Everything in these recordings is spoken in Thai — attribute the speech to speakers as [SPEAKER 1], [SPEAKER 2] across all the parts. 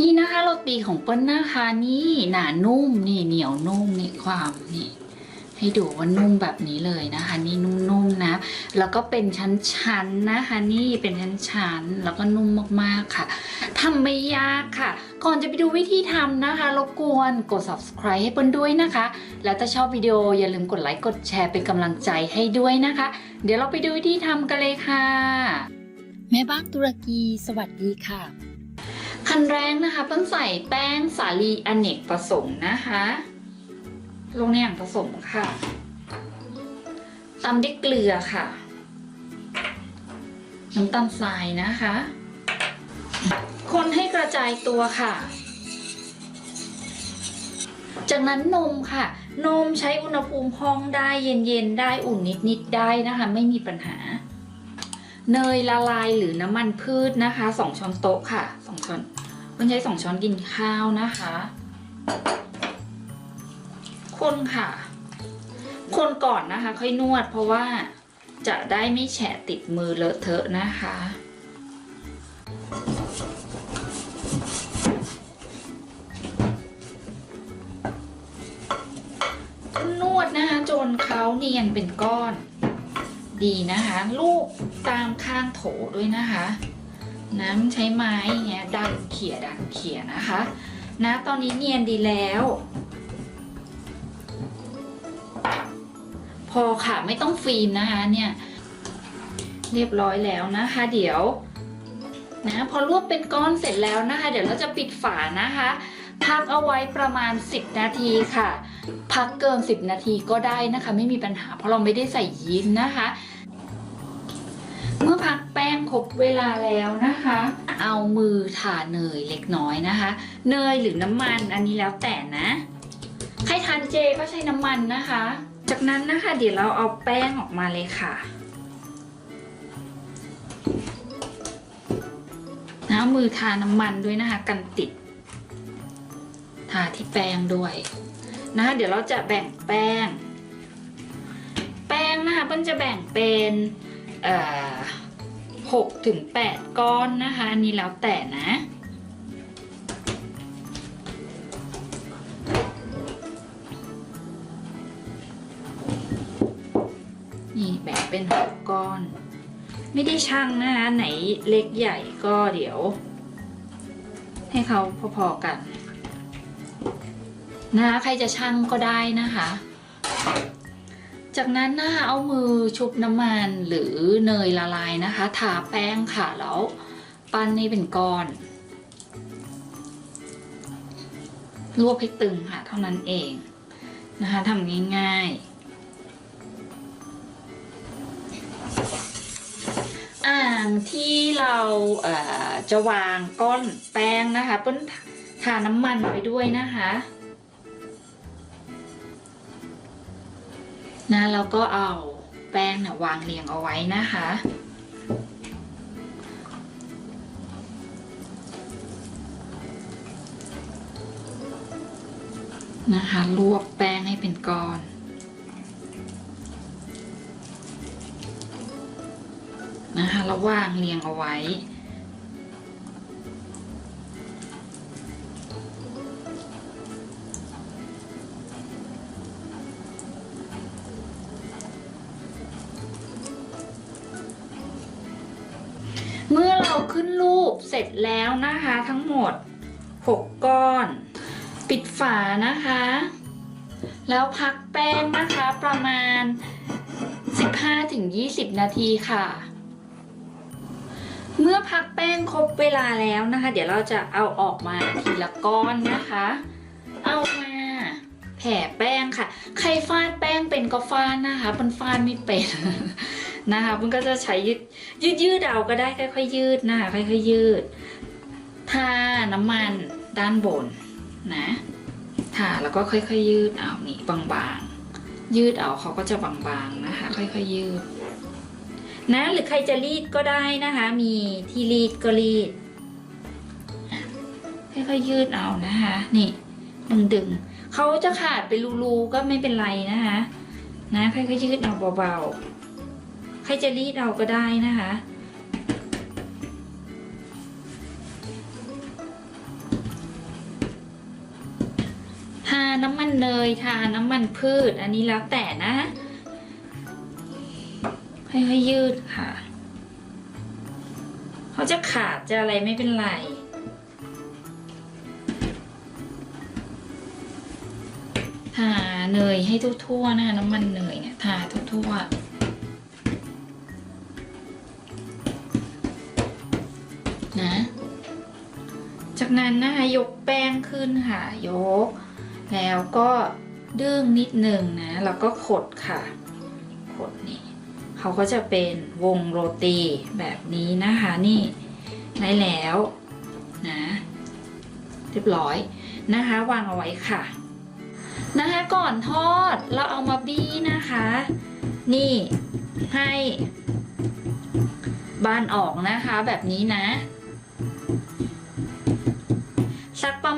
[SPEAKER 1] นี่นะคะโรตีของเปิ้ลนะคะนี่หนานุ่มนี่เหนียวนุ่มนี่ความนี่ให้ดูว่านุ่มแบบนี้เลยนะคะ นี่นุ่มๆนะ แล้วก็เป็นชั้นๆนะคะ นี่เป็นชั้นๆแล้วก็นุ่มมากๆค่ะทำไม่ยากค่ะ ก่อนจะไปดูวิธีทำนะคะรบกวนกด subscribe ให้เปิ้ลด้วยนะคะ แล้วถ้าชอบวิดีโออย่าลืมกดไลค์กดแชร์เป็นกำลังใจให้ด้วยนะคะ เดี๋ยวเราไปดูวิธีทำกันเลยค่ะ แม่บ้านตุรกี สวัสดีค่ะ ขั้นแรกนะคะเปิ้ลใส่แป้งสาลีอเนกประสงค์นะคะ ลงในอย่างผสมค่ะตามด้วยเกลือค่ะ น้ำตาลทรายนะคะ คนให้กระจายตัวค่ะ จากนั้นนมค่ะ นมใช้อุณหภูมิห้องได้เย็นๆได้อุ่นนิดๆได้นะคะ ไม่มีปัญหา เนยละลายหรือน้ำมันพืชนะคะสองช้อนโต๊ะค่ะสองช้อน มันใช้สองช้อนกินข้าวนะคะ คนค่ะ คนก่อนนะคะ ค่อยนวดเพราะว่าจะได้ไม่แฉะติดมือเลอะเทอะนะคะ นวดนะคะจนเขาเนียนเป็นก้อน ดีนะคะ ลูกตามข้างโถด้วยนะคะ น้ำใช้ไม้อย่างเงี้ยดันเขี่ยดันเขี่ยนะคะ นะตอนนี้เนียนดีแล้ว พอค่ะไม่ต้องฟิล์มนะคะเนี่ยเรียบร้อยแล้วนะคะ เดี๋ยวนะพอรวบเป็นก้อนเสร็จแล้วนะคะ เดี๋ยวเราจะปิดฝานะคะพักเอาไว้ประมาณ 10 นาทีค่ะ พักเกิน 10 นาทีก็ได้นะคะ ไม่มีปัญหาเพราะเราไม่ได้ใส่ยีสต์นะคะ ครบเวลาแล้วนะคะ เอามือทาเนยเล็กน้อยนะคะ เนยหรือน้ำมันอันนี้แล้วแต่นะ ใครทานเจก็ใช้น้ำมันนะคะ จากนั้นนะคะเดี๋ยวเราเอาแป้งออกมาเลยค่ะนะมือทาน้ำมันด้วยนะคะ กันติด ทาที่แป้งด้วยนะคะเดี๋ยวเราจะแบ่งแป้ง แป้งนะคะเปิ้ลจะแบ่งเป็นเอ่อ หกถึงแปดก้อนนะคะ อันนี้แล้วแต่นะนี่แบ่งเป็นหกก้อน ไม่ได้ชั่งนะคะไหนเล็กใหญ่ก็เดี๋ยว ให้เขาพอๆกัน นะคะใครจะชั่งก็ได้นะคะ จากนั้นนะคะเอามือชุบน้ำมันหรือเนยละลายนะคะ ทาแป้งค่ะแล้วปั้นให้เป็นก้อนรวบให้ตึงค่ะ เท่านั้นเองนะคะทำง่ายๆ อ่างที่เราเจะวางก้อนแป้งนะคะเปิ้ลทาน้ำมันไปด้วยนะคะ นะแล้วก็เอาแป้งเนี่ยวางเรียงเอาไว้นะคะ นะคะรวบแป้งให้เป็นก้อนนะคะแล้ววางเรียงเอาไว้ ขึ้นรูปเสร็จแล้วนะคะ ทั้งหมด 6 ก้อน ปิดฝานะคะ แล้วพักแป้งนะคะประมาณ 15-20 นาทีค่ะ เมื่อพักแป้งครบเวลาแล้วนะคะ เดี๋ยวเราจะเอาออกมาทีละก้อนนะคะ เอามาแผ่แป้งค่ะ ใครฟาดแป้งเป็นก็ฟาดนะคะมันฟาดไม่เป็น นะคะมันก็จะใช้ยืดยืดยืดเอาก็ได้ค่อยๆยืดนะคะค่อยๆยืดทาน้ำมันด้านบนนะทาแล้วก็ค่อยๆยืดเอานี่บางๆ ยืดเอาเขาก็จะบางๆนะคะ ค่อยๆยืด นะหรือใครจะรีดก็ได้นะคะ มีที่รีดก็รีดอะค่อยๆยืดเอานะคะ นี่ดึงดึงเขาจะขาดเป็นรูๆก็ไม่เป็นไรนะคะ นะค่อยๆยืดเอาเบาๆ รจะรีดเอาก็ได้นะคะ ทาน้ำมันเนยทาน้ำมันพืช อันนี้แล้วแต่นะ ค่อยๆยืดค่ะ เขาจะขาดจะอะไรไม่เป็นไรทาเนยให้ทั่วๆนะคะน้ำมันเนยเนี่ยทาทั่วๆ นั้นนะคะยกแป้งขึ้นค่ะ ยก แล้วก็ดึงนิดหนึ่งนะ แล้วก็ขดค่ะ ขดนี่เขาก็จะเป็นวงโรตีแบบนี้นะคะนี่ได้แล้วนะเรียบร้อยนะคะ วางเอาไว้ค่ะนะคะก่อนทอดเราเอามาบี้นะคะ นี่ให้บานออกนะคะแบบนี้นะ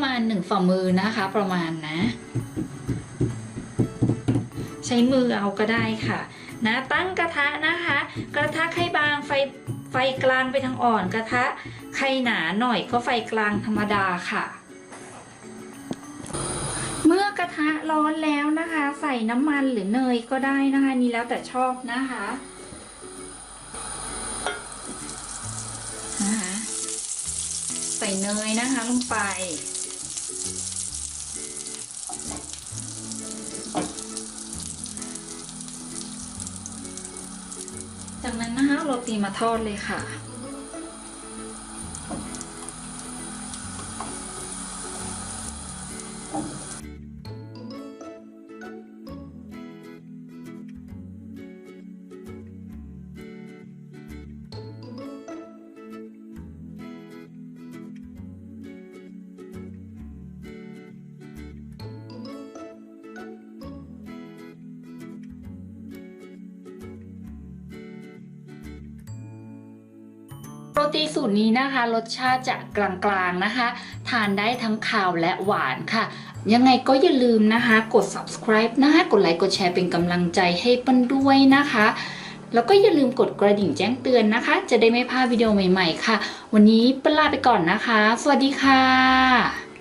[SPEAKER 1] มาณหนึ่งฝ่ามือนะคะ ประมาณนะ ใช้มือเอาก็ได้ค่ะ นะตั้งกระทะนะคะ กระทะไข่บางไฟไฟกลางไปทางอ่อนกระทะไข่หนาหน่อยก็ไฟกลางธรรมดาค่ะ เมื่อกระทะร้อนแล้วนะคะ ใส่น้ำมันหรือเนยก็ได้นะคะ นี่แล้วแต่ชอบนะคะนะคะใส่เนยนะคะลงไป โรตีมาทอดเลยค่ะ รตีสูตรนี้นะคะ รสชาติจะกลางๆนะคะ ทานได้ทั้งคาวและหวานค่ะ ยังไงก็อย่าลืมนะคะ กด subscribe นะคะกดไลค์กดแชร์เป็นกำลังใจให้เปิ้ลด้วยนะคะ แล้วก็อย่าลืมกดกระดิ่งแจ้งเตือนนะคะ จะได้ไม่พลาดวิดีโอใหม่ๆค่ะ วันนี้เปิ้ลลาไปก่อนนะคะ สวัสดีค่ะ